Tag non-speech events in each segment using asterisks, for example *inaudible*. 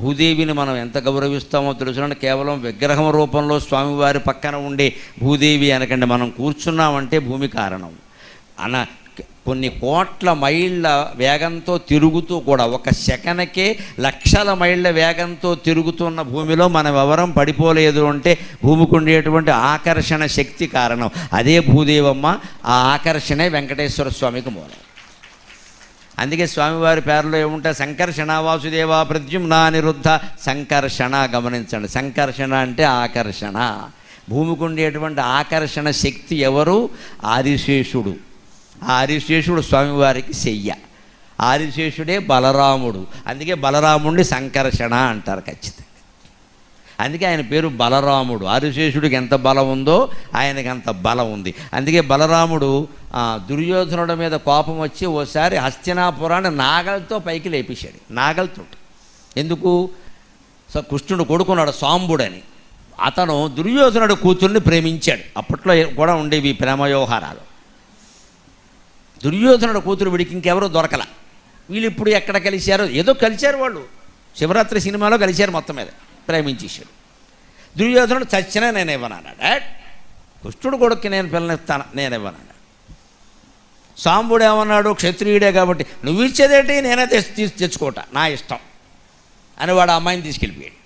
భూదేవిని మనం ఎంత గౌరవిస్తామో తెలుసునంటే కేవలం విగ్రహం రూపంలో స్వామివారి పక్కన ఉండే భూదేవి అనకండి. మనం కూర్చున్నామంటే భూమి కారణం. అన కొన్ని కోట్ల మైళ్ళ వేగంతో తిరుగుతూ కూడా ఒక సెకనకే లక్షల మైళ్ళ వేగంతో తిరుగుతున్న భూమిలో మనం ఎవరం పడిపోలేదు అంటే భూమికి ఉండేటువంటి ఆకర్షణ శక్తి కారణం. అదే భూదేవమ్మ ఆ ఆకర్షణే వెంకటేశ్వర స్వామికి మూలం. అందుకే స్వామివారి పేరులో ఏముంటే సంకర్షణ వాసుదేవ ప్రద్యుమ్న అనిరుద్ధ సంకర్షణ గమనించండి. సంకర్షణ అంటే ఆకర్షణ భూమికి ఉండేటువంటి ఆకర్షణ శక్తి ఎవరు? ఆదిశేషుడు. ఆదిశేషుడు స్వామివారికి శయ్య. ఆదిశేషుడే బలరాముడు. అందుకే బలరాముడిని సంకర్షణ అంటారు ఖచ్చితంగా. అందుకే ఆయన పేరు బలరాముడు. ఆదిశేషుడికి ఎంత బలం ఉందో ఆయనకి అంత బలం ఉంది. అందుకే బలరాముడు దుర్యోధనుడి మీద కోపం వచ్చి ఓసారి హస్తినాపురాన్ని నాగలతో పైకి లేపేశాడు. నాగలతో ఎందుకు? కృష్ణుడు కొడుకున్నాడు సాంబుడని. అతను దుర్యోధనుడు కూతుర్ని ప్రేమించాడు. అప్పట్లో కూడా ఉండేవి ప్రేమ వ్యవహారాలు దుర్యోధనుడు కూతురు వీడికి ఇంకెవరో దొరకల. వీళ్ళు ఇప్పుడు ఎక్కడ కలిశారో? ఏదో కలిశారు వాళ్ళు. శివరాత్రి సినిమాలో కలిశారు మొత్తం మీద. ప్రేమించేశాడు. దుర్యోధనుడు చచ్చినా నేను ఇవ్వనన్నాడు "ఏట్, కృష్ణుడు కొడుక్కి నేను పిల్లనిస్తాను నేను ఇవ్వనన్నాడు సాంబుడు ఏమన్నాడు? క్షత్రియుడే కాబట్టి నువ్వు ఇచ్చేదేంటి? నేనే తెచ్చి తీసి తెచ్చుకోట నా ఇష్టం అని వాడు ఆ అమ్మాయిని తీసుకెళ్ళిపోయాడు.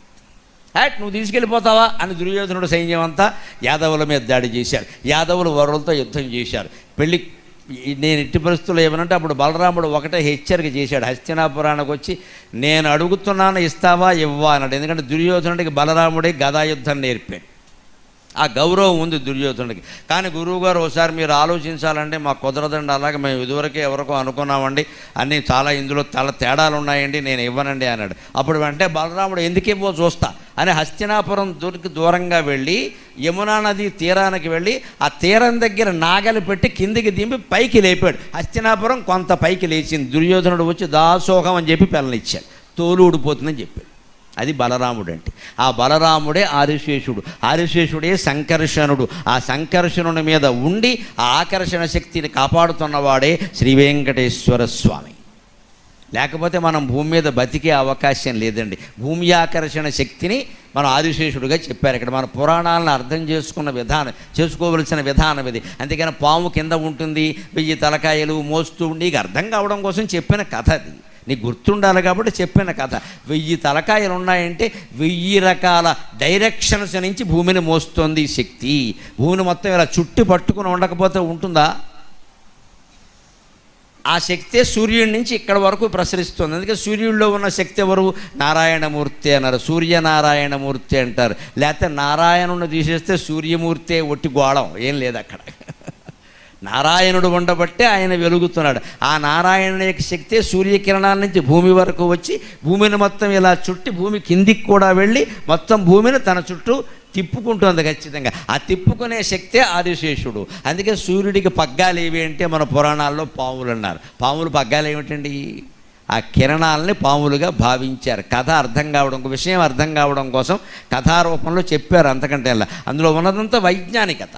హ్యాట్ నువ్వు తీసుకెళ్ళిపోతావా? అని దుర్యోధనుడు సైన్యం అంతా యాదవుల మీద దాడి చేశారు. యాదవులు వరులతో యుద్ధం చేశారు. పెళ్ళి నేను ఎట్టి పరిస్థితుల్లో ఏమనంటే అప్పుడు బలరాముడు ఒకటే హెచ్చరిక చేశాడు హస్తినాపురానికి వచ్చి నేను అడుగుతున్నాను ఇస్తావా ఇవ్వా అన్నాడు. ఎందుకంటే దుర్యోధనుడికి బలరాముడే గదాయుద్ధం నేర్పాడు. ఆ గౌరవం ఉంది దుర్యోధనుడికి. కానీ గురువుగారు ఒకసారి మీరు ఆలోచించాలంటే మాకు కుదరదండి. అలాగే మేము ఇదివరకే ఎవరికో అనుకున్నామండి. అన్నీ చాలా ఇందులో చాలా తేడాలు ఉన్నాయండి. నేను ఇవ్వనండి అన్నాడు. అప్పుడు వెంటనే బలరాముడు ఎందుకు చూస్తా. అని హస్తినాపురం దూరికి దూరంగా వెళ్ళి యమునా నది తీరానికి వెళ్ళి ఆ తీరం దగ్గర నాగలి పెట్టి కిందికి దింపి పైకి లేపాడు. హస్తినాపురం కొంత పైకి లేచింది. దుర్యోధనుడు వచ్చి దాసోహం అని చెప్పి పిల్లనిచ్చాడు తోలు ఊడిపోతుందని చెప్పాడు. అది బలరాముడు అంటే ఆ బలరాముడే ఆరిశేషుడు ఆరిశేషుడే సంకర్షణుడు. ఆ సంకర్షణుని మీద ఉండి ఆ ఆకర్షణ శక్తిని కాపాడుతున్నవాడే శ్రీ వెంకటేశ్వర స్వామి. లేకపోతే మనం భూమి మీద బతికే అవకాశం లేదండి. భూమి ఆకర్షణ శక్తిని మనం ఆదిశేషుడుగా చెప్పారు ఇక్కడ. మన పురాణాలను అర్థం చేసుకున్న విధానం చేసుకోవలసిన విధానం ఇది. అందుకని పాము కింద ఉంటుంది వెయ్యి తలకాయలు మోస్తూ నీకు అర్థం కావడం కోసం చెప్పిన కథ అది. నీకు గుర్తుండాలి కాబట్టి చెప్పిన కథ వెయ్యి తలకాయలు ఉన్నాయంటే వెయ్యి రకాల డైరెక్షన్స్ నుంచి భూమిని మోస్తోంది ఈ శక్తి. భూమిని మొత్తం ఇలా చుట్టి పట్టుకుని ఉండకపోతే ఉంటుందా? ఆ శక్తే సూర్యుడి నుంచి ఇక్కడ వరకు ప్రసరిస్తుంది. అందుకే సూర్యుడిలో ఉన్న శక్తి ఎవరు? నారాయణమూర్తి అన్నారు. సూర్యనారాయణమూర్తి అంటారు. లేకపోతే నారాయణుని తీసేస్తే సూర్యమూర్తే ఒట్టి గోళం. ఏం లేదు అక్కడ. నారాయణుడు ఉండబట్టే ఆయన వెలుగుతున్నాడు. ఆ నారాయణ యొక్క శక్తే సూర్యకిరణాల నుంచి భూమి వరకు వచ్చి భూమిని మొత్తం ఇలా చుట్టి భూమి కిందికి కూడా వెళ్ళి మొత్తం భూమిని తన చుట్టూ తిప్పుకుంటుంది ఖచ్చితంగా. ఆ తిప్పుకునే శక్తే ఆదిశేషుడు. అందుకే సూర్యుడికి పగ్గాలు ఏవి అంటే మన పురాణాల్లో పాములు అన్నారు. పాములు పగ్గాలు ఏమిటండి? ఆ కిరణాలని పాములుగా భావించారు. కథ అర్థం కావడం విషయం అర్థం కావడం కోసం కథారూపంలో చెప్పారు అంతకంటే అందులో ఉన్నదంతా వైజ్ఞానికత.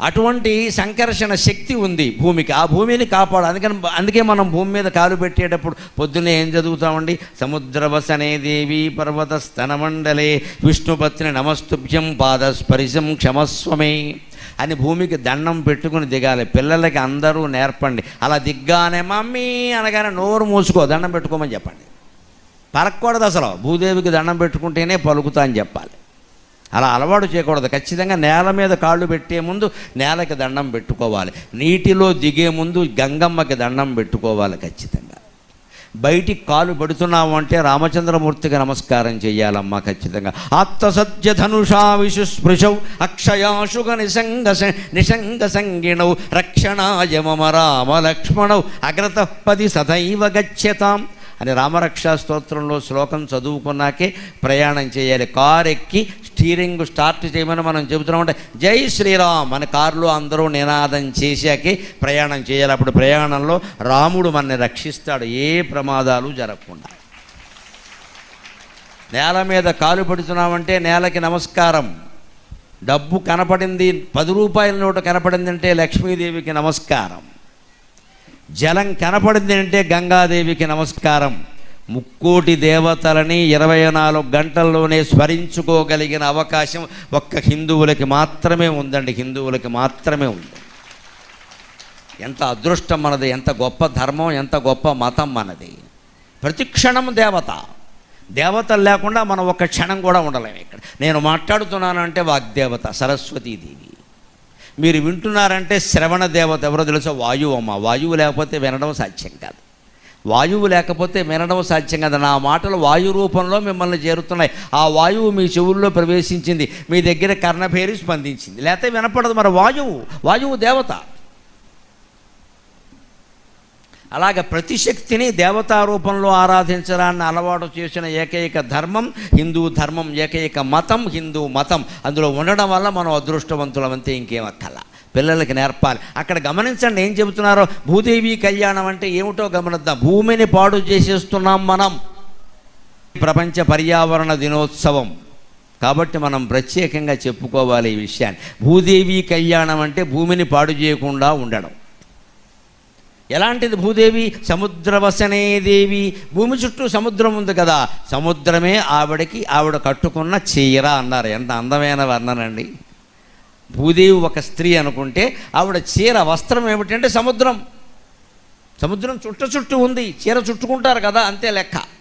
అటువంటి సంకర్షణ శక్తి ఉంది భూమికి. ఆ భూమిని కాపాడు అందుకని అందుకే మనం భూమి మీద కాలు పెట్టేటప్పుడు పొద్దున్నే ఏం చదువుతామండి? సముద్రవసనే దేవి పర్వత స్తనమండలే విష్ణుపత్ని నమస్తుభ్యం పాదస్పరిశం క్షమస్వమే అని భూమికి దండం పెట్టుకుని దిగాలి. పిల్లలకి అందరూ నేర్పండి. అలా దిగ్గానే మమ్మీ అనగానే నోరు మూసుకో దండం పెట్టుకోమని చెప్పండి. పలకూడదు అసలు. భూదేవికి దండం పెట్టుకుంటేనే పలుకుతా అని చెప్పాలి. అలా అలవాటు చేయకూడదు. ఖచ్చితంగా నేల మీద కాళ్ళు పెట్టే ముందు నేలకి దండం పెట్టుకోవాలి. నీటిలో దిగే ముందు గంగమ్మకి దండం పెట్టుకోవాలి ఖచ్చితంగా. బయటికి కాలు పెడుతున్నాము అంటే రామచంద్రమూర్తికి నమస్కారం చేయాలమ్మా ఖచ్చితంగా. ఆత్మసత్య ధనుషా విశుస్పృశౌ అక్షయాశుగ నిసంగ నిసంగ సంగిణౌ రక్షణాయ మమ రామ లక్ష్మణౌ అగ్రతపది సదైవ గచ్చతాం. అని రామరక్షా స్తోత్రంలో శ్లోకం చదువుకున్నాకే ప్రయాణం చేయాలి. కారు ఎక్కి స్టీరింగ్ స్టార్ట్ చేయమని మనం చెబుతున్నామంటే జై శ్రీరామ్ అని కారులో అందరూ నినాదం చేశాకే ప్రయాణం చేయాలి. అప్పుడు ప్రయాణంలో రాముడు మనని రక్షిస్తాడు. ఏ ప్రమాదాలు జరగకుండా. నేల మీద కాలు పెడుతున్నామంటే నేలకి నమస్కారం. డబ్బు కనపడింది పది రూపాయల నోటు కనపడిందంటే లక్ష్మీదేవికి నమస్కారం. జలం కనపడింది అంటే గంగాదేవికి నమస్కారం. ముక్కోటి దేవతలని ఇరవై నాలుగు గంటల్లోనే స్మరించుకోగలిగిన అవకాశం ఒక్క హిందువులకి మాత్రమే ఉందండి. హిందువులకి మాత్రమే ఉంది. ఎంత అదృష్టం మనది ఎంత గొప్ప ధర్మం ఎంత గొప్ప మతం మనది. ప్రతి క్షణం దేవత. దేవతలు లేకుండా మనం ఒక్క క్షణం కూడా ఉండలేము ఇక్కడ. నేను మాట్లాడుతున్నానంటే వాగ్దేవత సరస్వతీదేవి. మీరు వింటున్నారంటే శ్రవణ దేవత ఎవరో తెలుసా? వాయువు అమ్మ. వాయువు లేకపోతే వినడం సాధ్యం కాదు. వాయువు లేకపోతే వినడం సాధ్యం కాదు. నా మాటలు వాయు రూపంలో మిమ్మల్ని చేరుతున్నాయి. ఆ వాయువు మీ చెవుల్లో ప్రవేశించింది. మీ దగ్గర కర్ణభేరి స్పందించింది. లేకపోతే వినపడదు మరి వాయువు. వాయువు దేవత. అలాగ ప్రతి శక్తిని దేవతా రూపంలో ఆరాధించడాన్ని అలవాటు చేసిన ఏకైక ధర్మం హిందూ ధర్మం ఏకైక మతం హిందూ మతం. అందులో ఉండడం వల్ల మనం అదృష్టవంతులం అంతే ఇంకేం అక్కల పిల్లలకి నేర్పాలి. అక్కడ గమనించండి ఏం చెబుతున్నారో? భూదేవి కళ్యాణం అంటే ఏమిటో గమనిద్దాం. భూమిని పాడు చేసేస్తున్నాం మనం. ప్రపంచ పర్యావరణ దినోత్సవం. కాబట్టి మనం ప్రత్యేకంగా చెప్పుకోవాలి ఈ విషయాన్ని. భూదేవి కళ్యాణం అంటే భూమిని పాడు చేయకుండా ఉండడం. ఎలాంటిది భూదేవి? సముద్రవసనే దేవి. భూమి చుట్టూ సముద్రం ఉంది కదా. సముద్రమే ఆవిడకి ఆవిడ కట్టుకున్న చీర అన్నారు. ఎంత అందమైన వర్ణనండి. భూదేవి ఒక స్త్రీ అనుకుంటే ఆవిడ చీర వస్త్రం ఏమిటంటే సముద్రం. సముద్రం చుట్ట చుట్టూ ఉంది. చీర చుట్టుకుంటారు కదా అంతే లెక్క.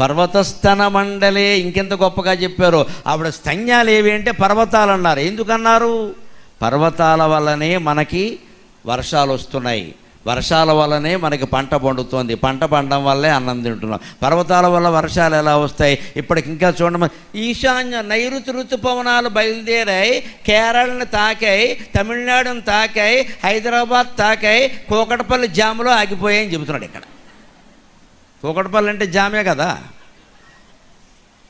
పర్వతస్థన మండలే ఇంకెంత గొప్పగా చెప్పారు. ఆవిడ స్తన్యాలు ఏవి అంటే పర్వతాలు అన్నారు. ఎందుకన్నారు? పర్వతాల వల్లనే మనకి వర్షాలు వస్తున్నాయి. వర్షాల వల్లనే మనకి పంట పండుతోంది. పంట పండడం వల్లే అన్నం తింటున్నాం. పర్వతాల వల్ల వర్షాలు ఎలా వస్తాయి? ఇప్పటికి ఇంకా చూడండి ఈశాన్య నైరుతి ఋతుపవనాలు బయలుదేరాయి. కేరళని తాకాయి తమిళనాడుని తాకాయి హైదరాబాద్ తాకాయి కోకటపల్లి జాములో ఆగిపోయాయని చెబుతున్నాడు ఇక్కడ. కూకటపల్లి అంటే జామే కదా?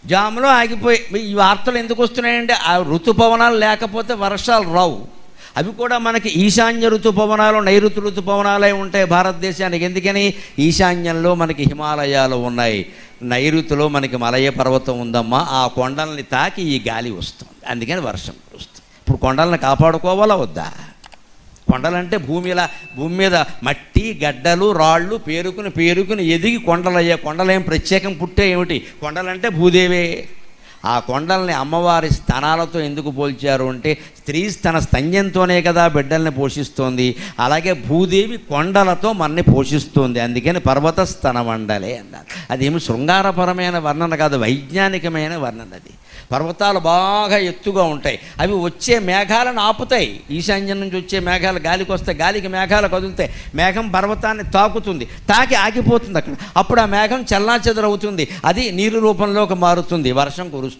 జాములో ఆగిపోయి ఈ వార్తలు ఎందుకు వస్తున్నాయంటే ఆ ఋతుపవనాలు లేకపోతే వర్షాలు రావు. అవి కూడా మనకి ఈశాన్య ఋతుపవనాలు నైరుతి ఋతుపవనాలే ఉంటాయి భారతదేశానికి. ఎందుకని? ఈశాన్యంలో మనకి హిమాలయాలు ఉన్నాయి. నైరుతిలో మనకి మలయ పర్వతం ఉందమ్మా. ఆ కొండల్ని తాకి ఈ గాలి వస్తుంది. అందుకని వర్షం కురుస్తుంది. ఇప్పుడు కొండలను కాపాడుకోవాలా వద్దా? కొండలంటే భూమిలా భూమి మీద మట్టి గడ్డలు రాళ్ళు పేరుకుని పేరుకుని ఎదిగి కొండలయ్యే కొండలేం ప్రత్యేకం పుట్టే ఏమిటి? కొండలంటే భూదేవే. ఆ కొండల్ని అమ్మవారి స్థానాలతో ఎందుకు పోల్చారు అంటే స్త్రీ తన స్తన్యంతోనే కదా బిడ్డల్ని పోషిస్తోంది. అలాగే భూదేవి కొండలతో మనని పోషిస్తుంది. అందుకని పర్వత స్తన మండలే అన్నారు. అదేమి శృంగారపరమైన వర్ణన కాదు వైజ్ఞానికమైన వర్ణన అది. పర్వతాలు బాగా ఎత్తుగా ఉంటాయి. అవి వచ్చే మేఘాలను ఆపుతాయి. ఈశాన్యం నుంచి వచ్చే మేఘాలు గాలికి వస్తే గాలికి మేఘాలు కదులుతాయి. మేఘం పర్వతాన్ని తాకుతుంది. తాకి ఆగిపోతుంది అక్కడ. అప్పుడు ఆ మేఘం చల్లాచెదరవుతుంది. అది నీరు రూపంలోకి మారుతుంది. వర్షం కురుస్తుంది.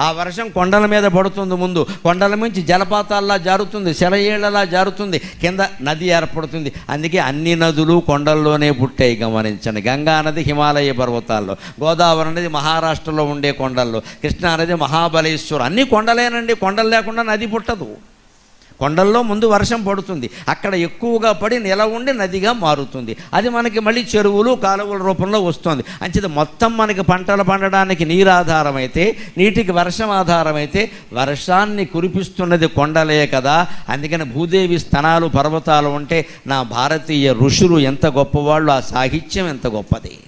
ఆ వర్షం కొండల మీద పడుతుంది ముందు. కొండల నుంచి జలపాతాల్లా జారుతుంది సెలయేళ్ళలా జారుతుంది కింద నది ఏర్పడుతుంది. అందుకే అన్ని నదులు కొండల్లోనే పుట్టాయి గమనించండి. గంగా నది హిమాలయ పర్వతాల్లో గోదావరి నది మహారాష్ట్రలో ఉండే కొండల్లో కృష్ణా అనేది మహాబలేశ్వరం అన్ని కొండలేనండి. కొండలు లేకుండా నది పుట్టదు. కొండల్లో ముందు వర్షం పడుతుంది. అక్కడ ఎక్కువగా పడి నిల ఉండి నదిగా మారుతుంది. అది మనకి మళ్ళీ చెరువులు కాలువల రూపంలో వస్తుంది. అంచేది మొత్తం మనకి పంటలు పండడానికి నీరు ఆధారమైతే నీటికి వర్షం ఆధారమైతే వర్షాన్ని కురిపిస్తున్నది కొండలే కదా. అందుకని భూదేవి స్థనాలు పర్వతాలు ఉంటే నా భారతీయ ఋషులు ఎంత గొప్పవాళ్ళు ఆ సాహిత్యం ఎంత గొప్పది.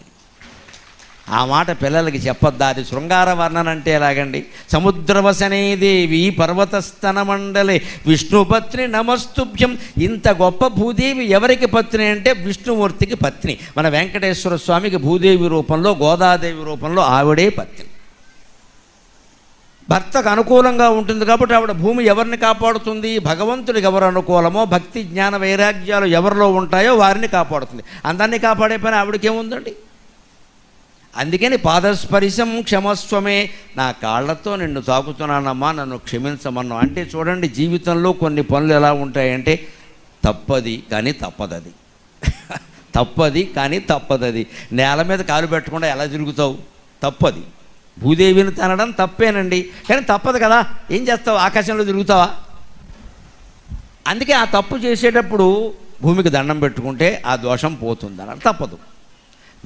ఆ మాట పిల్లలకి చెప్పొద్దా? అది శృంగార వర్ణన అంటే ఎలాగండి? సముద్రవసనే దేవి పర్వతస్తన మండలి విష్ణుపత్ని నమస్తుభ్యం. ఇంత గొప్ప భూదేవి ఎవరికి పత్ని అంటే విష్ణుమూర్తికి పత్ని. మన వెంకటేశ్వర స్వామికి భూదేవి రూపంలో గోదాదేవి రూపంలో ఆవిడే పత్ని. భర్తకు అనుకూలంగా ఉంటుంది కాబట్టి ఆవిడ భూమి ఎవరిని కాపాడుతుంది? భగవంతుడికి ఎవరు అనుకూలమో భక్తి జ్ఞాన వైరాగ్యాలు ఎవరిలో ఉంటాయో వారిని కాపాడుతుంది. అందరినీ కాపాడే పని ఆవిడకేముందండి అందుకని పాదస్పరిశం క్షమస్వమే. నా కాళ్ళతో నిన్ను తాకుతున్నానమ్మా నన్ను క్షమించమన్నా అంటే చూడండి జీవితంలో కొన్ని పనులు ఎలా ఉంటాయంటే తప్పది కానీ తప్పదది. *laughs* తప్పది కానీ తప్పదది. నేల మీద కాలు పెట్టకుండా ఎలా తిరుగుతావు? తప్పది. భూదేవిని తనడం తప్పేనండి. కానీ తప్పదు కదా ఏం చేస్తావు? ఆకాశంలో తిరుగుతావా? అందుకే ఆ తప్పు చేసేటప్పుడు భూమికి దండం పెట్టుకుంటే ఆ దోషం పోతుంది అన్నారు తప్పదు.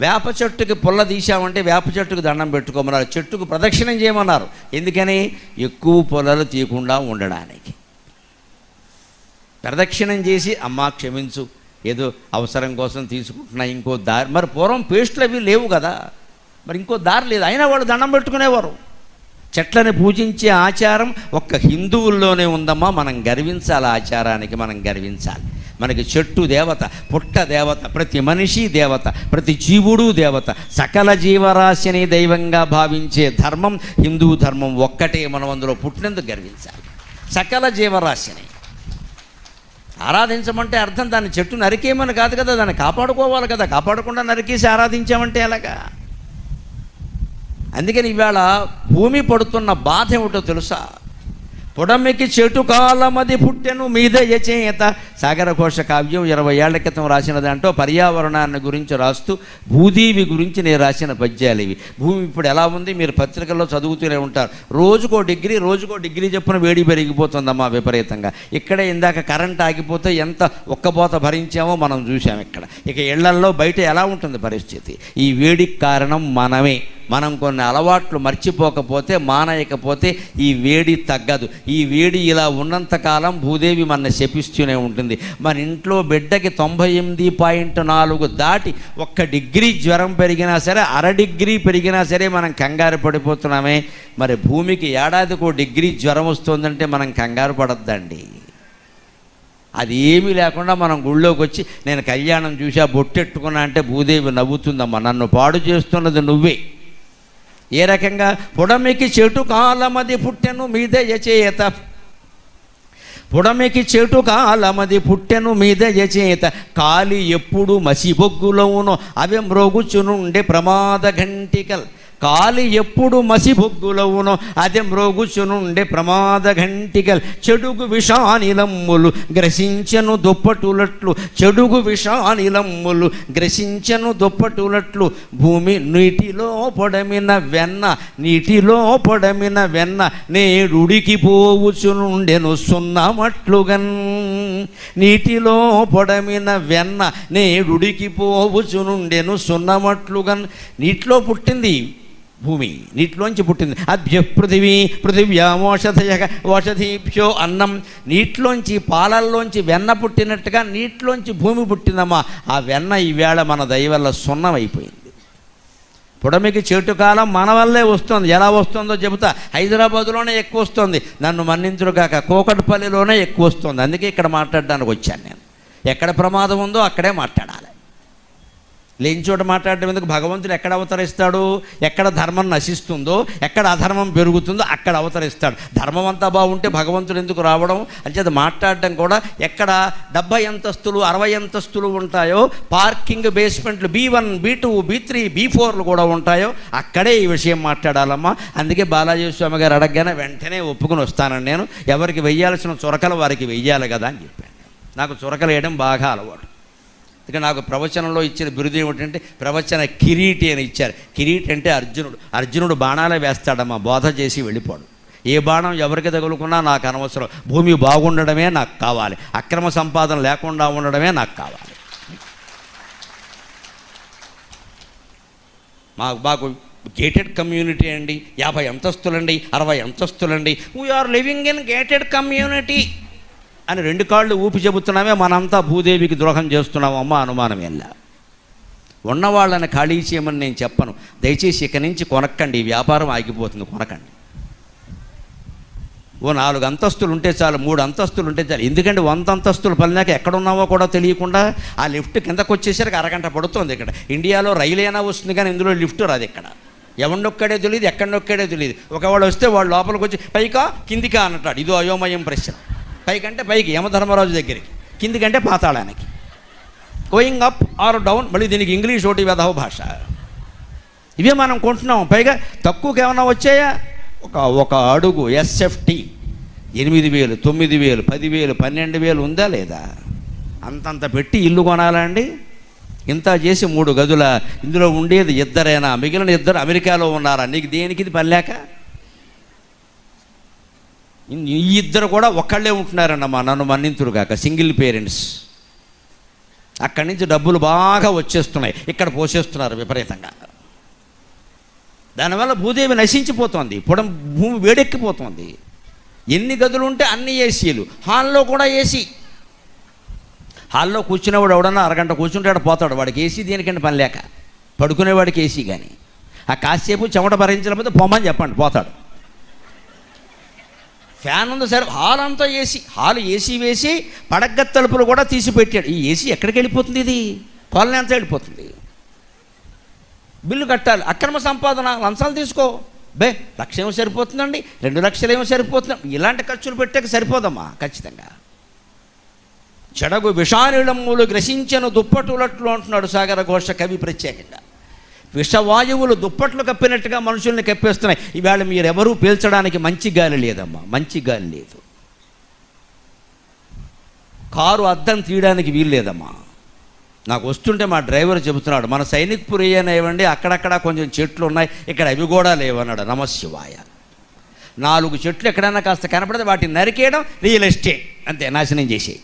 వేప చెట్టుకి పుల్ల తీసామంటే వేప చెట్టుకు దండం పెట్టుకోమన్నారు. చెట్టుకు ప్రదక్షిణం చేయమన్నారు. ఎందుకని? ఎక్కువ పొలలు తీయకుండా ఉండడానికి. ప్రదక్షిణం చేసి అమ్మ క్షమించు. ఏదో అవసరం కోసం తీసుకుంటున్నా ఇంకో దారి. మరి పూర్వం పేస్టులు అవి లేవు కదా. మరి ఇంకో దారి లేదు. అయినా వాళ్ళు దండం పెట్టుకునేవారు. చెట్లని పూజించే ఆచారం ఒక్క హిందువుల్లోనే ఉందమ్మా. మనం గర్వించాలి ఆచారానికి మనం గర్వించాలి. మనకి చెట్టు దేవత పుట్ట దేవత ప్రతి మనిషి దేవత ప్రతి జీవుడు దేవత. సకల జీవరాశిని దైవంగా భావించే ధర్మం హిందూ ధర్మం ఒక్కటే మనం అందులో పుట్టినందుకు గర్వించాలి. సకల జీవరాశిని. ఆరాధించమంటే అర్థం దాన్ని చెట్టు నరికేయమని కాదు కదా దాన్ని కాపాడుకోవాలి కదా. కాపాడకుండా నరికేసి ఆరాధించామంటే ఎలాగా? అందుకని ఇవాళ భూమి పడుతున్న బాధ ఏమిటో తెలుసా? పొడమికి చెటు కాలమది పుట్టెను మీద యచేత సాగర కావ్యం ఇరవై ఏళ్ళ క్రితం రాసిన దాంట్లో పర్యావరణాన్ని గురించి రాస్తూ భూదేవి గురించి నేను రాసిన పద్యాలు ఇవి. భూమి ఇప్పుడు ఎలా ఉంది? మీరు పత్రికల్లో చదువుతూనే ఉంటారు. రోజుకో డిగ్రీ రోజుకో డిగ్రీ చెప్పున వేడి పెరిగిపోతుందమ్మా విపరీతంగా. ఇక్కడే ఇందాక కరెంట్ ఆగిపోతే ఎంత ఒక్కబోత భరించామో మనం చూసాం ఇక్కడ. ఇక ఇళ్ళల్లో బయట ఎలా ఉంటుంది పరిస్థితి? ఈ వేడికి కారణం మనమే. మనం కొన్ని అలవాట్లు మర్చిపోకపోతే మానయకపోతే ఈ వేడి తగ్గదు. ఈ వేడి ఇలా ఉన్నంతకాలం భూదేవి మన శపిస్తూనే ఉంటుంది. మన ఇంట్లో బిడ్డకి తొంభై ఎనిమిది పాయింట్ నాలుగు దాటి ఒక్క డిగ్రీ జ్వరం పెరిగినా సరే అర డిగ్రీ పెరిగినా సరే మనం కంగారు పడిపోతున్నామే. మరి భూమికి ఏడాదికో డిగ్రీ జ్వరం వస్తుందంటే మనం కంగారు పడద్దండి. అది ఏమీ లేకుండా మనం గుళ్ళోకి వచ్చి నేను కళ్యాణం చూసా బొట్టెట్టుకున్నా అంటే భూదేవి నవ్వుతుందమ్మా. నన్ను పాడు చేస్తున్నది నువ్వే. ఏ రకంగా పొడమికి చెటు కాలమది పుట్టెను మీదే యచేత. పుడమికి చెటు కాలమది పుట్టెను మీద యచేత. కాలి ఎప్పుడు మసిబొగ్గులోనో అవి మ్రోగుచునుండే ప్రమాద ఘంటికల్. కాలి ఎప్పుడు మసిబొగ్గులవునో అది మ్రోగుచునుండే ప్రమాద ఘంటికల్. చెడుగు విషానిలమ్ములు గ్రసించను దుప్పటులట్లు. చెడుగు విషానిలమ్ములు గ్రసించను దుప్పటులట్లు. భూమి నీటిలో పొడమిన వెన్న నీటిలో పొడమిన వెన్న. నేడుడికి పోవుచునుండెను సున్నమట్లుగన్. నీటిలో పొడమిన వెన్న నేడుడికి పోవుచునుండెను సున్నమట్లుగన్. నీటిలో పుట్టింది భూమి నీటిలోంచి పుట్టింది. అభ్య పృథివీ పృథివ్యా ఓషధయ ఓషధీభ్యో అన్నం. నీటిలోంచి పాలల్లోంచి వెన్న పుట్టినట్టుగా నీటిలోంచి భూమి పుట్టిందమ్మా. ఆ వెన్న ఈవేళ మన దయవల్ల సున్నం అయిపోయింది పుడమికి చెట్టు కాలం మన వల్లే వస్తుంది. ఎలా వస్తుందో చెబుతా. హైదరాబాదులోనే ఎక్కువ వస్తుంది. నన్ను మన్నించుడు కాక కోకట్పల్లిలోనే ఎక్కువ వస్తుంది. అందుకే ఇక్కడ మాట్లాడడానికి వచ్చాను నేను. ఎక్కడ ప్రమాదం ఉందో అక్కడే మాట్లాడాలి. లేని చోట మాట్లాడడం ఎందుకు? భగవంతుడు ఎక్కడ అవతరిస్తాడు? ఎక్కడ ధర్మం నశిస్తుందో? ఎక్కడ అధర్మం పెరుగుతుందో అక్కడ అవతరిస్తాడు. ధర్మం అంతా బాగుంటే భగవంతుడు ఎందుకు రావడం? అంచేత మాట్లాడడం కూడా ఎక్కడ డెబ్బై అంతస్తులు అరవై అంతస్తులు ఉంటాయో parking బేస్మెంట్లు B one B two B three B ఫోర్లు కూడా ఉంటాయో అక్కడే ఈ విషయం మాట్లాడాలమ్మా. అందుకే బాలాజీ స్వామి గారు అడగగానే వెంటనే ఒప్పుకుని వస్తానని నేను. ఎవరికి వెయ్యాల్సిన చొరకలు వారికి వెయ్యాలి కదా అని చెప్పాను. నాకు చొరకలు వేయడం బాగా అలవాటు. ఇక నాకు ప్రవచనంలో ఇచ్చిన బిరుదు ఏమిటంటే ప్రవచన కిరీటి అని ఇచ్చారు. కిరీటి అంటే అర్జునుడు అర్జునుడు బాణాలే వేస్తాడమ్మా బోధ చేసి వెళ్ళిపోడు. ఏ బాణం ఎవరికి తగులుకున్నా నాకు అనవసరం. భూమి బాగుండడమే నాకు కావాలి. అక్రమ సంపాదన లేకుండా ఉండడమే నాకు కావాలి. మాకు మాకు గేటెడ్ కమ్యూనిటీ అండి. యాభై అంతస్తులండి అరవై అంతస్తులండి. We're living in gated community అని రెండు కాళ్ళు ఊపి చెబుతున్నామే మనంతా భూదేవికి ద్రోహం చేస్తున్నామమ్మా అనుమానం ఎలా ఉన్నవాళ్ళని ఖాళీ చేయమని నేను చెప్పను. దయచేసి ఇక నుంచి కొనక్కండి ఈ వ్యాపారం ఆగిపోతుంది కొనకండి. ఓ నాలుగు అంతస్తులు ఉంటే చాలు మూడు అంతస్తులు ఉంటే చాలు. ఎందుకంటే వంద అంతస్తులు పలినాక ఎక్కడున్నావో కూడా తెలియకుండా ఆ లిఫ్ట్ కిందకు వచ్చేసరికి అరగంట పడుతుంది ఇక్కడ. ఇండియాలో రైలు అయినా వస్తుంది కానీ ఇందులో లిఫ్ట్ రాదు ఇక్కడ. ఎవరినొక్కడే తెలియదు ఎక్కడొక్కడే తెలియదు ఒకవాడు వస్తే వాడు లోపలికి వచ్చి పైకా కిందికా అంటాడు. ఇదో అయోమయం ప్రశ్న. పైకంటే పైకి యమధర్మరాజు దగ్గరికి. కిందికంటే పాతాళానికి. గోయింగ్ అప్ ఆర్ డౌన్ మళ్ళీ దీనికి ఇంగ్లీష్ ఒకటి వెధవ భాష. ఇవే మనం కొంటున్నాం. పైగా తక్కువకి ఏమైనా వచ్చాయా? ఒక ఒక అడుగు ఎస్ఎఫ్టీ ఎనిమిది వేలు తొమ్మిది వేలు పదివేలు పన్నెండు వేలు ఉందా లేదా? అంతంత పెట్టి ఇల్లు కొనాలండి ఇంత చేసి మూడు గదుల ఇందులో ఉండేది ఇద్దరైనా? మిగిలిన ఇద్దరు అమెరికాలో ఉన్నారా? నీకు దేనికి ఇది పల్లాక ఈ ఇద్దరు కూడా ఒక్కళ్ళే ఉంటున్నారన్నమా నన్ను మన్నింతురు కాక సింగిల్ పేరెంట్స్. అక్కడి నుంచి డబ్బులు బాగా వచ్చేస్తున్నాయి. ఇక్కడ పోసేస్తున్నారు విపరీతంగా. దానివల్ల భూదేవి నశించిపోతుంది. పొడం భూమి వేడెక్కిపోతుంది. ఎన్ని గదులు ఉంటే అన్ని ఏసీలు. హాల్లో కూడా ఏసీ. హాల్లో కూర్చునేవాడు ఎవడన్నా అరగంట కూర్చుంటాడు పోతాడు. వాడికి ఏసీ దేనికంటే పని లేక. పడుకునేవాడికి ఏసీ కానీ ఆ కాసేపు చెమట భరించలేకపోతే పొమ్మని చెప్పండి పోతాడు. ఫ్యాన్ ఉంది సరే హాల్ అంతా ఏసీ హాల్ ఏసీ వేసి పడగ్గ తలుపులు కూడా తీసి పెట్టాడు ఈ ఏసీ ఎక్కడికి వెళ్ళిపోతుంది ఇది? కాలనీ అంతా వెళ్ళిపోతుంది? బిల్లు కట్టాలి. అక్రమ సంపాదన లంచాలు తీసుకో. బే లక్ష ఏమో సరిపోతుందండి. రెండు లక్షలు ఏమో సరిపోతుంది ఇలాంటి ఖర్చులు పెట్టాక సరిపోదమ్మా ఖచ్చితంగా. చెడగు విషానిళమ్ములు గ్రసించను దుప్పటులట్లు అంటున్నాడు సాగర ఘోష కవి ప్రత్యేకంగా. విషవాయువులు దుప్పట్లు కప్పినట్టుగా మనుషుల్ని కప్పేస్తున్నాయి. ఈవేళ మీరెవరూ పీల్చడానికి మంచి గాలి లేదమ్మా మంచి గాలి లేదు. కారు అద్దం తీయడానికి వీలు లేదమ్మా. నాకు వస్తుంటే మా డ్రైవర్ చెబుతున్నాడు మన సైనిక్పురి అనేవండి అక్కడక్కడ కొంచెం చెట్లు ఉన్నాయి ఇక్కడ అవి కూడా లేవన్నాడు నమశివాయ. నాలుగు చెట్లు ఎక్కడైనా కాస్త కనపడితే వాటిని నరికేయడం రియల్ ఎస్టేట్. అంతే నాశనం చేసేయి.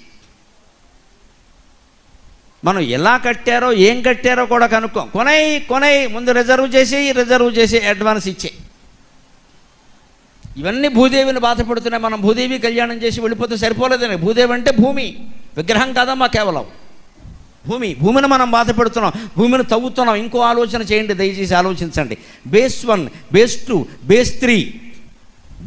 మనం ఎలా కట్టారో ఏం కట్టారో కూడా కనుక్కోం. కొనై కొనై ముందు రిజర్వ్ చేసి రిజర్వ్ చేసి అడ్వాన్స్ ఇచ్చే. ఇవన్నీ భూదేవిని బాధపడుతున్నాయి. మనం భూదేవి కళ్యాణం చేసి వెళ్ళిపోతే సరిపోలేదని. భూదేవి అంటే భూమి. విగ్రహం కాదమ్మా కేవలం. భూమి. భూమిని మనం బాధపెడుతున్నాం. భూమిని తవ్వుతున్నాం. ఇంకో ఆలోచన చేయండి. దయచేసి ఆలోచించండి. Base one base two base three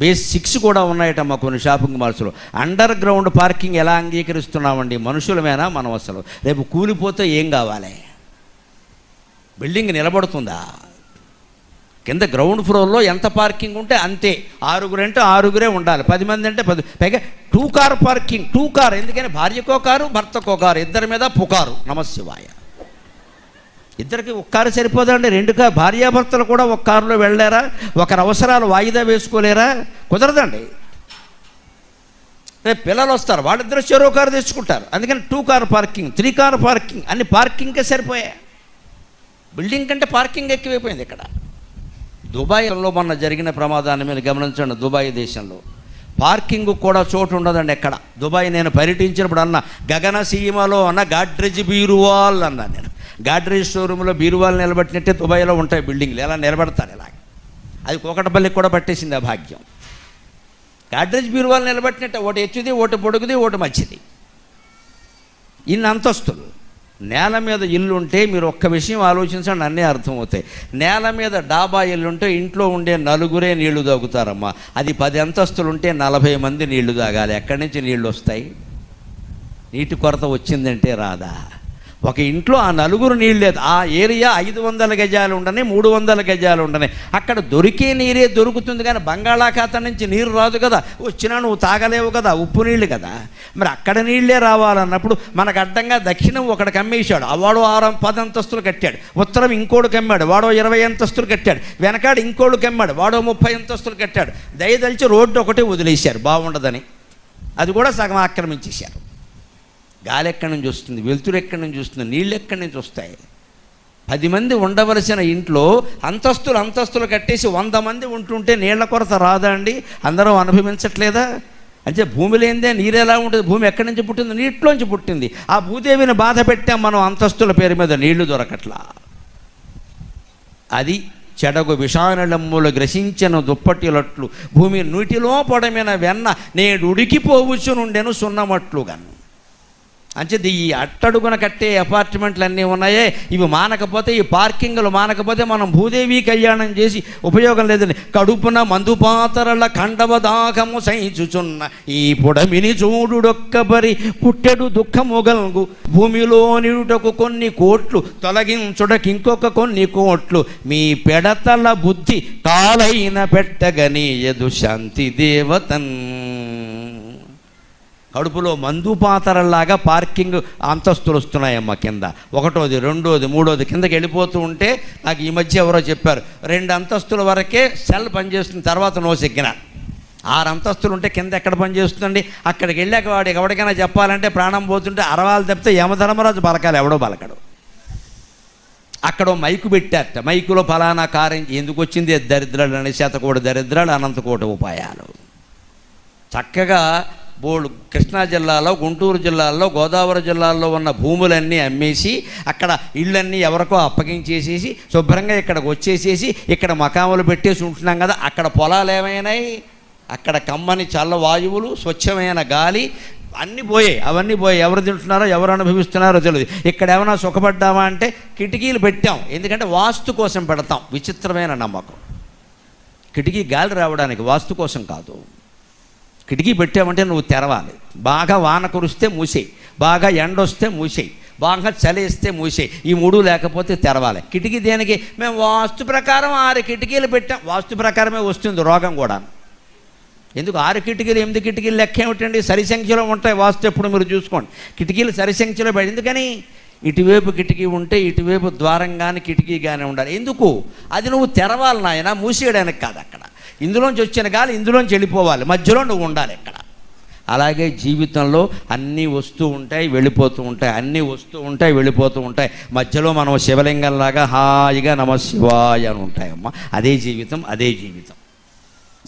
base six కూడా ఉన్నాయట మా కొన్ని షాపింగ్ మాల్స్లో. అండర్ గ్రౌండ్ పార్కింగ్ ఎలా అంగీకరిస్తున్నామండి? మనుషులమేనా? మనం అసలు రేపు కూలిపోతే ఏం కావాలి? బిల్డింగ్ నిలబడుతుందా? కింద గ్రౌండ్ ఫ్లోర్లో ఎంత పార్కింగ్ ఉంటే అంతే. ఆరుగురు అంటే ఆరుగురే ఉండాలి. పది మంది అంటే పది. పైగా two car parking. Two car. ఎందుకని? భార్యకో కారు భర్తకో కారు. ఇద్దరి మీద పుకారు. నమశివాయ. ఇద్దరికి ఒక కారు సరిపోదండి. రెండు కారు భార్యాభర్తలు కూడా ఒక కారులో వెళ్ళారా ఒకరి అవసరాలు వాయిదా వేసుకోలేరా? కుదరదండి. రేపు పిల్లలు వస్తారు. వాళ్ళిద్దరు చెరో కారు తెచ్చుకుంటారు. అందుకని two car parking three car parking అన్ని పార్కింగ్కే సరిపోయాయి. బిల్డింగ్ కంటే పార్కింగ్ ఎక్కువైపోయింది ఇక్కడ. దుబాయ్లో మొన్న జరిగిన ప్రమాదాన్ని మీరు గమనించండి. దుబాయ్ దేశంలో పార్కింగ్ కూడా చోటు ఉండదండి ఎక్కడ. దుబాయ్ నేను పర్యటించినప్పుడు అన్న గగన సీమలో అన్న గాడ్రేజ్ బీరువాల్ అన్నా నేను. గాడ్రేజ్ షోరూంలో బీరువాలు నిలబెట్టినట్టే దుబాయ్లో ఉంటాయి బిల్డింగ్లు. ఎలా నిలబెడతారు ఇలా అది కోకటపల్లికి కూడా పట్టేసింది ఆ భాగ్యం. గాడ్రేజ్ బీరువాలు నిలబెట్టినట్టే ఒకటి ఎత్తుది ఒకటి పొడుగుది ఒకటి మంచిది ఇన్ని అంతస్తులు. నేల మీద ఇల్లు ఉంటే మీరు ఒక్క విషయం ఆలోచించండి అన్నీ అర్థమవుతాయి. నేల మీద డాబా ఇల్లుంటే ఇంట్లో ఉండే నలుగురే నీళ్ళు తాగుతారమ్మా. అది పది అంతస్తులు ఉంటే నలభై మంది నీళ్ళు తాగాలి. ఎక్కడి నుంచి నీళ్ళు వస్తాయి? నీటి కొరత వచ్చిందంటే రాదా? ఒక ఇంట్లో ఆ నలుగురు నీళ్ళు లేదు. ఆ ఏరియా ఐదు వందల గజాలు ఉండని మూడు వందల గజాలు ఉండని. అక్కడ దొరికే నీరే దొరుకుతుంది కానీ బంగాళాఖాతం నుంచి నీరు రాదు కదా. వచ్చినా నువ్వు తాగలేవు కదా ఉప్పు నీళ్ళు కదా. మరి అక్కడ నీళ్ళే రావాలన్నప్పుడు మనకు అడ్డంగా దక్షిణం ఒకడు కమ్మేశాడు. ఆ వాడు ఆరు పది అంతస్తులు కట్టాడు. ఉత్తరం ఇంకోడు కమ్మాడు. వాడో ఇరవై అంతస్తులు కట్టాడు. వెనకాడు ఇంకోడు కమ్మాడు. వాడో ముప్పై అంతస్తులు కట్టాడు. దయదలిచి రోడ్డు ఒకటే వదిలేశారు. బాగుండదని. అది కూడా సగం ఆక్రమించేశారు. గాలి ఎక్కడి నుంచి వస్తుంది వెలుతురు ఎక్కడి నుంచి వస్తుంది నీళ్ళు ఎక్కడి నుంచి వస్తాయి? పది మంది ఉండవలసిన ఇంట్లో అంతస్తులు అంతస్తులు కట్టేసి వంద మంది ఉంటుంటే నీళ్ళ కొరత రాదా అండి? అందరూ అనుభవించట్లేదా? అంటే భూమి లేనిదే నీరు ఎలా ఉంటుంది? భూమి ఎక్కడి నుంచి పుట్టింది? నీటిలోంచి పుట్టింది. ఆ భూదేవిని బాధ పెట్టాం మనం అంతస్తుల పేరు మీద నీళ్ళు దొరకట్లా. అది చెడగు విషానలమ్ములు గ్రసించిన దుప్పటిలట్లు భూమి నీటిలో పొడమైన వెన్న నేడు ఉడికిపోవచ్చునుండెను సున్నమట్లుగాను. అంచేది ఈ అట్టడుగున కట్టే అపార్ట్మెంట్లు అన్నీ ఉన్నాయే. ఇవి మానకపోతే ఈ పార్కింగ్లు మానకపోతే మనం భూదేవి కళ్యాణం చేసి ఉపయోగం లేదండి. కడుపున మందుపాతరల కండవ దాహము సహించుచున్న ఈ పొడమిని చూడుడొక్క బరి పుట్టెడు దుఃఖముగల్గు. భూమిలో నిడుటకు కొన్ని కోట్లు తొలగించుటకు ఇంకొక కొన్ని కోట్లు. మీ పెడతల బుద్ధి కాలైన పెట్టగనీయదు శాంతి దేవతన్. కడుపులో మందు పాతరల్లాగా పార్కింగ్ అంతస్తులు వస్తున్నాయమ్మ కింద. ఒకటోది రెండోది మూడోది కిందకి వెళ్ళిపోతూ ఉంటే నాకు ఈ మధ్య ఎవరో చెప్పారు రెండు అంతస్తుల వరకే సెల్ పనిచేస్తుంది తర్వాత నో సిగ్నల్ ఆరు అంతస్తులు ఉంటే కింద ఎక్కడ పనిచేస్తుందండి? అక్కడికి వెళ్ళాక వాడికి ఎవరికైనా చెప్పాలంటే ప్రాణం పోతుంటే అరవాలు తప్పితే యమధర్మరాజు బలకాలి ఎవడో బలకడు అక్కడ మైకు పెట్టారట మైకులో ఫలానా కారం ఎందుకు వచ్చింది? దరిద్రాలు అని శతకోటి దరిద్రాలు అనంతకోటి ఉపాయాలు. చక్కగా బోర్డు కృష్ణా జిల్లాలో గుంటూరు జిల్లాలో గోదావరి జిల్లాల్లో ఉన్న భూములన్నీ అమ్మేసి అక్కడ ఇళ్ళన్నీ ఎవరికో అప్పగించేసేసి శుభ్రంగా ఇక్కడికి వచ్చేసేసి ఇక్కడ మకాములు పెట్టేసి ఉంటున్నాం కదా అక్కడ పొలాలు ఏమైనాయి? అక్కడ కమ్మని చల్ల వాయువులు స్వచ్ఛమైన గాలి అన్నీ పోయాయి. అవన్నీ పోయాయి ఎవరు తింటున్నారో ఎవరు అనుభవిస్తున్నారో తెలియదు ఇక్కడ ఏమైనా సుఖపడ్డామా అంటే కిటికీలు పెట్టాం. ఎందుకంటే వాస్తు కోసం పెడతాం. విచిత్రమైన నమ్మకం. కిటికీ గాలి రావడానికి వాస్తు కోసం కాదు. కిటికీ పెట్టామంటే నువ్వు తెరవాలి. బాగా వాన కురిస్తే మూసేయి. బాగా ఎండ వస్తే మూసేయి. బాగా చలేస్తే మూసేయి. ఈ మూడు లేకపోతే తెరవాలి. కిటికీ దేనికి? మేము వాస్తు ప్రకారం ఆరు కిటికీలు పెట్టాం. వాస్తు ప్రకారమే వస్తుంది రోగం కూడా. ఎందుకు? ఆరు కిటికీలు ఎనిమిది కిటికీలు లెక్క ఏమిటండి? సరి సంఖ్యలో ఉంటాయి వాస్తు ఎప్పుడు మీరు చూసుకోండి. కిటికీలు సరి సంఖ్యలో పెట్టి ఎందుకని? ఇటువైపు కిటికీ ఉంటే ఇటువైపు ద్వారం కానీ కిటికీ కానీ ఉండాలి. ఎందుకు? అది నువ్వు తెరవాలి నాయన మూసేయడానికి కాదు అక్కడ. ఇందులోంచి వచ్చిన గాలి ఇందులోంచి వెళ్ళిపోవాలి. మధ్యలో నువ్వు ఉండాలి ఇక్కడ అలాగే జీవితంలో అన్నీ వస్తూ ఉంటాయి వెళ్ళిపోతూ ఉంటాయి. అన్నీ వస్తూ ఉంటాయి వెళ్ళిపోతూ ఉంటాయి. మధ్యలో మనం శివలింగంలాగా హాయిగా నమ శివాయ అని ఉంటాయమ్మా. అదే జీవితం అదే జీవితం.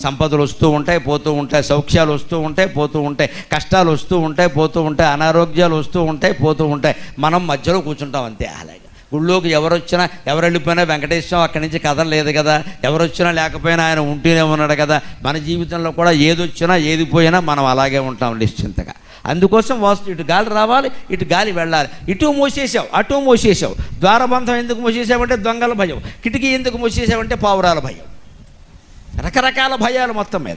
సంపదలు వస్తూ ఉంటాయి పోతూ ఉంటాయి. సౌఖ్యాలు వస్తూ ఉంటాయి పోతూ ఉంటాయి. కష్టాలు వస్తూ ఉంటాయి పోతూ ఉంటాయి. అనారోగ్యాలు వస్తూ ఉంటాయి పోతూ ఉంటాయి. మనం మధ్యలో కూర్చుంటాం అంతే అలాగే గుళ్ళోకి ఎవరు వచ్చినా ఎవరు వెళ్ళిపోయినా వెంకటేశ్వరం అక్కడి నుంచి కదలలేదు కదా. ఎవరు వచ్చినా లేకపోయినా ఆయన ఉంటూనే ఉన్నాడు కదా. మన జీవితంలో కూడా ఏది వచ్చినా ఏది పోయినా మనం అలాగే ఉంటాం నిశ్చింతగా. అందుకోసం వాస్తు ఇటు గాలి రావాలి ఇటు గాలి వెళ్ళాలి. ఇటు మూసేసావు అటు మూసేసావు ద్వారబంధం ఎందుకు మూసేసావంటే దొంగల భయం. కిటికీ ఎందుకు మూసేసావంటే పావురాల భయం. రకరకాల భయాలు మొత్తం మీద.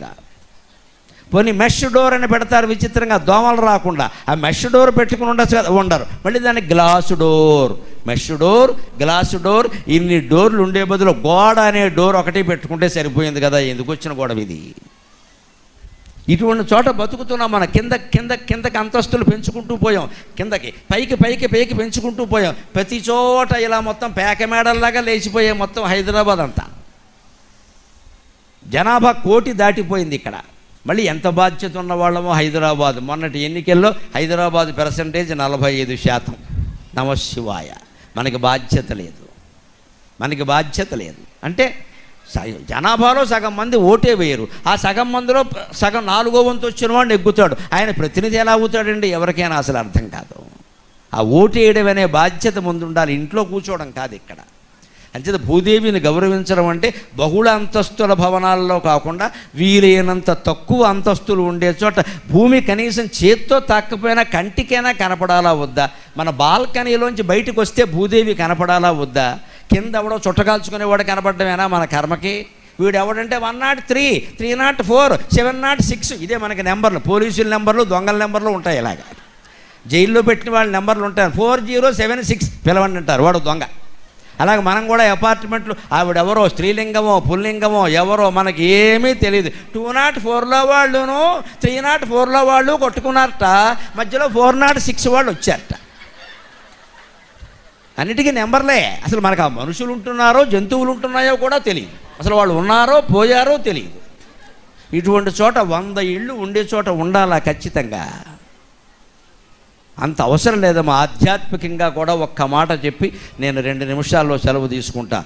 పోనీ మెష్ డోర్ అని పెడతారు విచిత్రంగా దోమలు రాకుండా. ఆ మెష్ డోర్ పెట్టుకుని ఉండొచ్చు కదా ఉండరు. మళ్ళీ దాన్ని glass door. Mesh door glass door ఇన్ని డోర్లు ఉండే బదులు గోడ అనే డోర్ ఒకటి పెట్టుకుంటే సరిపోయింది కదా ఎందుకు వచ్చిన గొడవ ఇది? ఇటువంటి చోట బతుకుతున్నాం మన కింద కింద కిందకి అంతస్తులు పెంచుకుంటూ పోయాం. కిందకి పైకి పైకి పైకి పెంచుకుంటూ పోయాం. ప్రతి చోట ఇలా మొత్తం పేకమేడల్లాగా లేచిపోయాయి మొత్తం హైదరాబాద్ అంతా. జనాభా కోటి దాటిపోయింది ఇక్కడ. మళ్ళీ ఎంత బాధ్యత ఉన్న వాళ్ళమో హైదరాబాద్. మొన్నటి ఎన్నికల్లో హైదరాబాద్ పర్సంటేజ్ నలభై ఐదు శాతం. నమశివాయ మనకి బాధ్యత లేదు. మనకి బాధ్యత లేదు. అంటే స- జనాభాలో సగం మంది ఓటే వేయరు. ఆ సగం మందిలో సగం నాలుగో వంతు వచ్చిన వాడిని ఎగ్గుతాడు ఆయన ప్రతినిధి ఎలా అవుతాడండి? ఎవరికైనా అసలు అర్థం కాదు. ఆ ఓటు వేయడం అనే బాధ్యత ముందు ఉండాలి ఇంట్లో కూర్చోవడం కాదు ఇక్కడ. అంచేత భూదేవిని గౌరవించడం అంటే బహుళ అంతస్తుల భవనాల్లో కాకుండా వీలైనంత తక్కువ అంతస్తులు ఉండే చోట భూమి కనీసం చేత్తో తాకపోయినా కంటికైనా కనపడాలా వద్దా? మన బాల్కనీలోంచి బయటకు వస్తే భూదేవి కనపడాలా వద్దా? కింద ఎవడో చుట్టకాల్చుకునేవాడు కనపడమేనా మన కర్మకి? వీడు ఎవడంటే one naught three three naught four seven naught six. ఇదే మనకి నెంబర్లు. పోలీసుల నెంబర్లు దొంగల నెంబర్లు ఉంటాయి ఇలాగా. జైల్లో పెట్టిన వాళ్ళ నెంబర్లు ఉంటాయి. ఫోర్ జీరో సెవెన్ సిక్స్ పిలవండి అంటారు. వాడు దొంగ. అలాగే మనం కూడా అపార్ట్మెంట్లు ఆవిడెవరో స్త్రీలింగమో పుల్లింగమో ఎవరో మనకి ఏమీ తెలియదు టూ నాట్ ఫోర్లో వాళ్ళును త్రీ నాట్ ఫోర్లో వాళ్ళు కొట్టుకున్నారట. మధ్యలో ఫోర్ నాట్ సిక్స్ వాళ్ళు వచ్చారట. అన్నిటికీ నెంబర్లే. అసలు మనకు ఆ మనుషులు ఉంటున్నారో జంతువులు ఉంటున్నాయో కూడా తెలియదు అసలు వాళ్ళు ఉన్నారో పోయారో తెలియదు ఇటువంటి చోట వంద ఇళ్ళు ఉండే చోట ఉండాలా ఖచ్చితంగా? అంత అవసరం లేదమ్మా. ఆధ్యాత్మికంగా కూడా ఒక్క మాట చెప్పి నేను రెండు నిమిషాల్లో సెలవు తీసుకుంటా.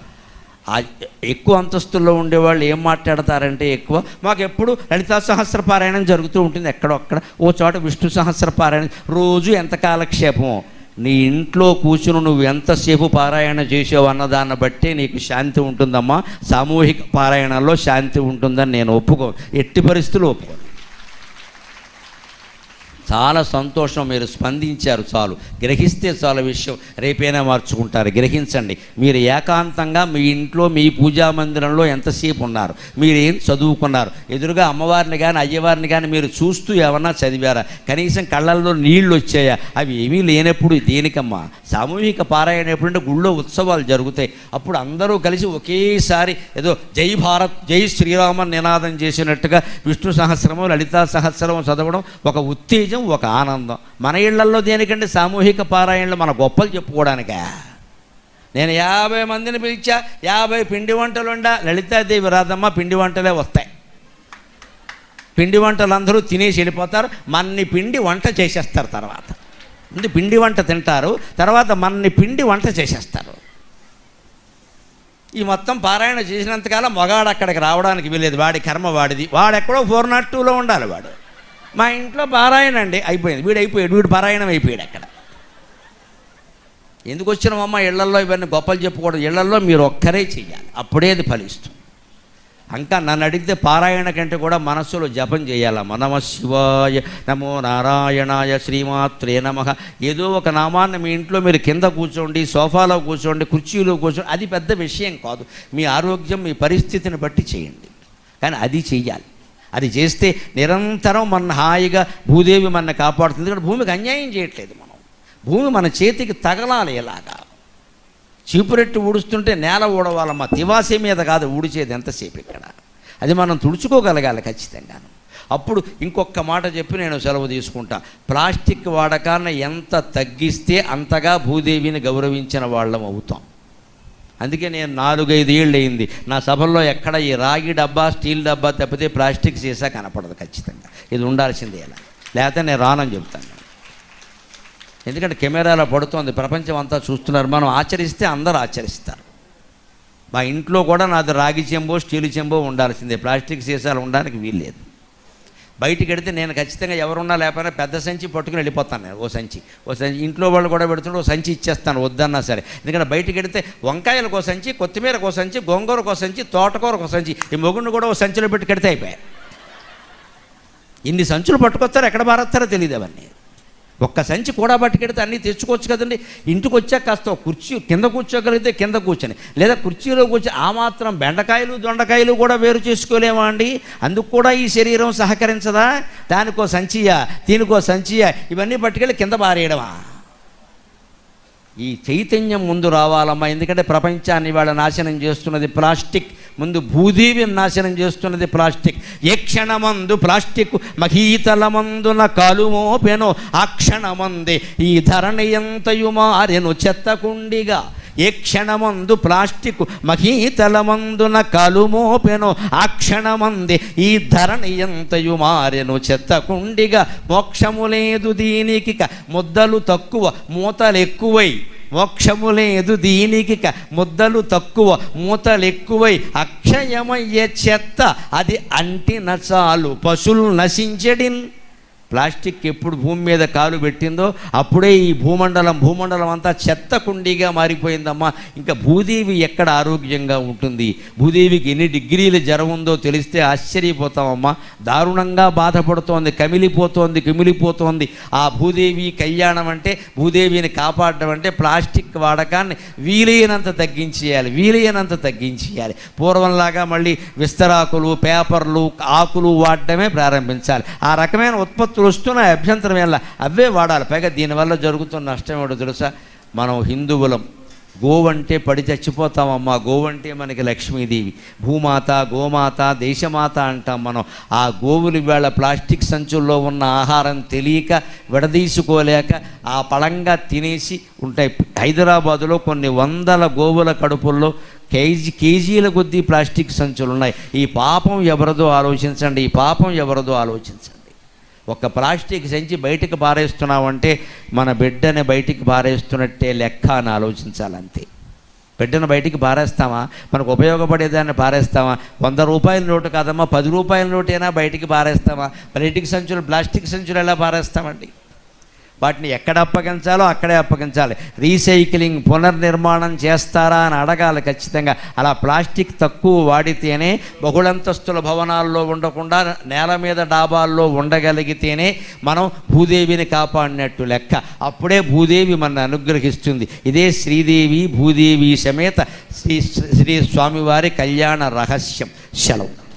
ఎక్కువ అంతస్తుల్లో ఉండేవాళ్ళు ఏం మాట్లాడతారంటే ఎక్కువ మాకు ఎప్పుడు లలితా సహస్ర పారాయణం జరుగుతూ ఉంటుంది. ఎక్కడొక్కడ ఓ చోట విష్ణు సహస్ర పారాయణం రోజు ఎంత కాలక్షేపమో నీ ఇంట్లో కూర్చుని నువ్వు ఎంతసేపు పారాయణ చేసావు అన్నదాన్ని బట్టే నీకు శాంతి ఉంటుందమ్మా. సామూహిక పారాయణంలో శాంతి ఉంటుందని నేను ఒప్పుకో ఎట్టి పరిస్థితులు ఒప్పుకో చాలా సంతోషం మీరు స్పందించారు చాలు. గ్రహిస్తే చాలా విషయం. రేపైనా మార్చుకుంటారు. గ్రహించండి. మీరు ఏకాంతంగా మీ ఇంట్లో మీ పూజా మందిరంలో ఎంతసేపు ఉన్నారు? మీరు ఏం చదువుకున్నారు? ఎదురుగా అమ్మవారిని కానీ అయ్యవారిని కానీ మీరు చూస్తూ ఏమన్నా చదివారా? కనీసం కళ్ళల్లో నీళ్ళు వచ్చాయా? అవి ఏమీ లేనప్పుడు దేనికమ్మా? సామూహిక పారాయణ ఎప్పుడంటే గుళ్ళో ఉత్సవాలు జరుగుతాయి. అప్పుడు అందరూ కలిసి ఒకేసారి ఏదో జై భారత్ జై శ్రీరామన్ నినాదం చేసినట్టుగా విష్ణు సహస్రము లలితా సహస్రము చదవడం ఒక ఉత్తేజం ఒక ఆనందం. మన ఇళ్ళల్లో దేనికంటే సామూహిక పారాయణలు? మన గొప్పలు చెప్పుకోవడానికే? నేను యాభై మందిని పిలిచా యాభై పిండి వంటలు ఉండా. లలితాదేవి రాదమ్మ పిండి వంటలే వస్తాయి. పిండి వంటలు అందరూ తినేసి వెళ్ళిపోతారు. మన్ని పిండి వంట చేసేస్తారు తర్వాత. ముందు పిండి వంట తింటారు తర్వాత మన్ని పిండి వంట చేసేస్తారు. ఈ మొత్తం పారాయణ చేసినంతకాలం మగాడు అక్కడికి రావడానికి వీలేదు వాడి కర్మ వాడిది. వాడెక్కడో ఫోర్ నాట్ టూలో ఉండాలి వాడు. మా ఇంట్లో పారాయణ అండి అయిపోయింది. వీడు అయిపోయాడు వీడు పారాయణం అయిపోయాడు అక్కడ. ఎందుకు వచ్చినామమ్మ ఇళ్ళల్లో ఇవన్నీ గొప్పలు చెప్పుకోవడం. ఇళ్ళల్లో మీరు ఒక్కరే చెయ్యాలి. అప్పుడే అది ఫలిస్తుంది. ఇంకా నన్ను అడిగితే పారాయణ కంటే కూడా మనస్సులో జపం చేయాల? మనమ శివాయ నమో నారాయణాయ శ్రీమాత్రే నమ. ఏదో ఒక నామాన్ని మీ ఇంట్లో మీరు కింద కూర్చోండి సోఫాలో కూర్చోండి కుర్చీలో కూర్చోండి. అది పెద్ద విషయం కాదు. మీ ఆరోగ్యం మీ పరిస్థితిని బట్టి చేయండి. కానీ అది చెయ్యాలి. అది చేస్తే నిరంతరం మన హాయిగా భూదేవి మన కాపాడుతుంది. ఎందుకంటే భూమికి అన్యాయం చేయట్లేదు మనం. భూమి మన చేతికి తగలాలి ఇలాగా. చీపురెట్టు ఊడుస్తుంటే నేల ఊడవాలమ్మా. తివాసి మీద కాదు ఊడిచేది ఎంతసేపు ఇక్కడ? అది మనం తుడుచుకోగలగాలి ఖచ్చితంగాను. అప్పుడు ఇంకొక మాట చెప్పి నేను సెలవు తీసుకుంటా. ప్లాస్టిక్ వాడకాన్ని ఎంత తగ్గిస్తే అంతగా భూదేవిని గౌరవించిన వాళ్ళం అవుతాం. అందుకే నేను నాలుగైదు ఏళ్ళు అయింది నా సభల్లో ఎక్కడ ఈ రాగి డబ్బా స్టీల్ డబ్బా తప్పితే ప్లాస్టిక్ సీసా కనపడదు ఖచ్చితంగా. ఇది ఉండాల్సిందే ఇలా. లేకపోతే నేను రానని చెప్తాను. ఎందుకంటే కెమెరాలో పడుతోంది. ప్రపంచం అంతా చూస్తున్నారు. మనం ఆచరిస్తే అందరూ ఆచరిస్తారు. మా ఇంట్లో కూడా నాది రాగి చెంబో స్టీల్ చెంబో ఉండాల్సిందే. ప్లాస్టిక్ సీసాలు ఉండడానికి వీల్లేదు. బయటికి వెడితే నేను ఖచ్చితంగా ఎవరున్నా లేకపోయినా పెద్ద సంచి పట్టుకుని వెళ్ళిపోతాను నేను ఓ సంచి. ఓ సంచి ఇంట్లో వాళ్ళు కూడా పెడుతుంటే ఓ సంచి ఇచ్చేస్తాను వద్దన్నా సరే. ఎందుకంటే బయటికి వెడితే వంకాయలకు ఓ సంచి కొత్తిమీరకు ఓ సంచి గోంగూరకు ఓ సంచి తోటకూరకు ఓ సంచి ఈ మొగుడిని కూడా ఓ సంచిలో పెట్టి కడితే అయిపోయాయి. ఇన్ని సంచులు పట్టుకొస్తారో ఎక్కడ మారొస్తారో తెలియదు అవన్నీ. ఒక్క సంచి కూడా పట్టుకెడితే అన్నీ తెచ్చుకోవచ్చు కదండి. ఇంటికి వచ్చాక కాస్త కుర్చీ కింద కూర్చోగలిగితే కింద కూర్చొని లేదా కుర్చీలో కూర్చొని ఆ మాత్రం బెండకాయలు దొండకాయలు కూడా వేరు చేసుకోలేమా అండి? అందుకు కూడా ఈ శరీరం సహకరించదా? దానికో సంచియా దీనికో సంచియా ఇవన్నీ పట్టుకెళ్ళి కింద పారేయడమా ఈ చైతన్యం ముందు రావాలమ్మా. ఎందుకంటే ప్రపంచాన్ని వాళ్ళ నాశనం చేస్తున్నది ప్లాస్టిక్. ముందు భూదేవిని నాశనం చేస్తున్నది ప్లాస్టిక్. ఏ క్షణమందు ప్లాస్టిక్ మహీతలమందున కాలుమోపెను ఆ క్షణమంది ఈ ధరణి ఎంతయు మారెను చెత్తకుండిగా ఏ క్షణమందు ప్లాస్టిక్ మహీతలమందున కలుమోపెను ఆ క్షణమంది ఈ ధరణి ఎంతయు మారెను చెత్తకుండిగా. మోక్షము లేదు దీనికి ముద్దలు తక్కువ మూతలు ఎక్కువై మోక్షము లేదు దీనికి ముద్దలు తక్కువ మూతలు ఎక్కువై అక్షయమయ్యే చెత్త అది అంటిన చాలు పశువులు నశించడిన్. ప్లాస్టిక్ ఎప్పుడు భూమి మీద కాలు పెట్టిందో అప్పుడే ఈ భూమండలం భూమండలం అంతా చెత్త కుండీగా మారిపోయిందమ్మా. ఇంకా భూదేవి ఎక్కడ ఆరోగ్యంగా ఉంటుంది? భూదేవికి ఎన్ని డిగ్రీల జ్వరం ఉందో తెలిస్తే ఆశ్చర్యపోతామమ్మా. దారుణంగా బాధపడుతోంది కమిలిపోతోంది కమిలిపోతోంది. ఆ భూదేవి కళ్యాణం అంటే భూదేవిని కాపాడడం అంటే ప్లాస్టిక్ వాడకాన్ని వీలైనంత తగ్గించేయాలి వీలైనంత తగ్గించేయాలి. పూర్వంలాగా మళ్ళీ విస్తరాకులు పేపర్లు ఆకులు వాడడమే ప్రారంభించాలి. ఆ రకమైన ఉత్పత్తులు వస్తున్నాయి అభ్యంతరం ఎలా అవే వాడాలి. పైగా దీనివల్ల జరుగుతున్న నష్టం ఏమిటో తెలుసా? మనం హిందువులం గోవంటే పడి చచ్చిపోతామమ్మా. గోవంటే మనకి లక్ష్మీదేవి. భూమాత గోమాత దేశమాత అంటాం మనం. ఆ గోవులు వేళ ప్లాస్టిక్ సంచుల్లో ఉన్న ఆహారం తెలియక విడదీసుకోలేక ఆ పళంగా తినేసి ఉంటాయి. హైదరాబాదులో కొన్ని వందల గోవుల కడుపుల్లో కేజీ కేజీల కొద్దీ ప్లాస్టిక్ సంచులు ఉన్నాయి ఈ పాపం ఎవరిదో ఆలోచించండి. ఈ పాపం ఎవరిదో ఆలోచించండి. ఒక ప్లాస్టిక్ సంచి బయటకు పారేస్తున్నామంటే మన బిడ్డని బయటికి పారేస్తున్నట్టే లెక్క అని ఆలోచించాలంతే. బిడ్డను బయటికి పారేస్తామా? మనకు ఉపయోగపడేదాన్ని పారేస్తామా? వంద రూపాయల నోటు కాదమ్మా పది రూపాయల నోటైనా బయటికి పారేస్తామా? ప్లాస్టిక్ సంచులు ప్లాస్టిక్ సంచులు ఎలా పారేస్తామండి? వాటిని ఎక్కడ అప్పగించాలో అక్కడే అప్పగించాలి. రీసైక్లింగ్ పునర్నిర్మాణం చేస్తారా అని అడగాలి ఖచ్చితంగా. అలా ప్లాస్టిక్ తక్కువ వాడితేనే బహుళంతస్తుల భవనాల్లో ఉండకుండా నేల మీద డాబాల్లో ఉండగలిగితేనే మనం భూదేవిని కాపాడినట్టు లెక్క. అప్పుడే భూదేవి మన అనుగ్రహిస్తుంది. ఇదే శ్రీదేవి భూదేవి సమేత శ్రీ శ్రీ స్వామివారి కళ్యాణ రహస్యం. సెలవు.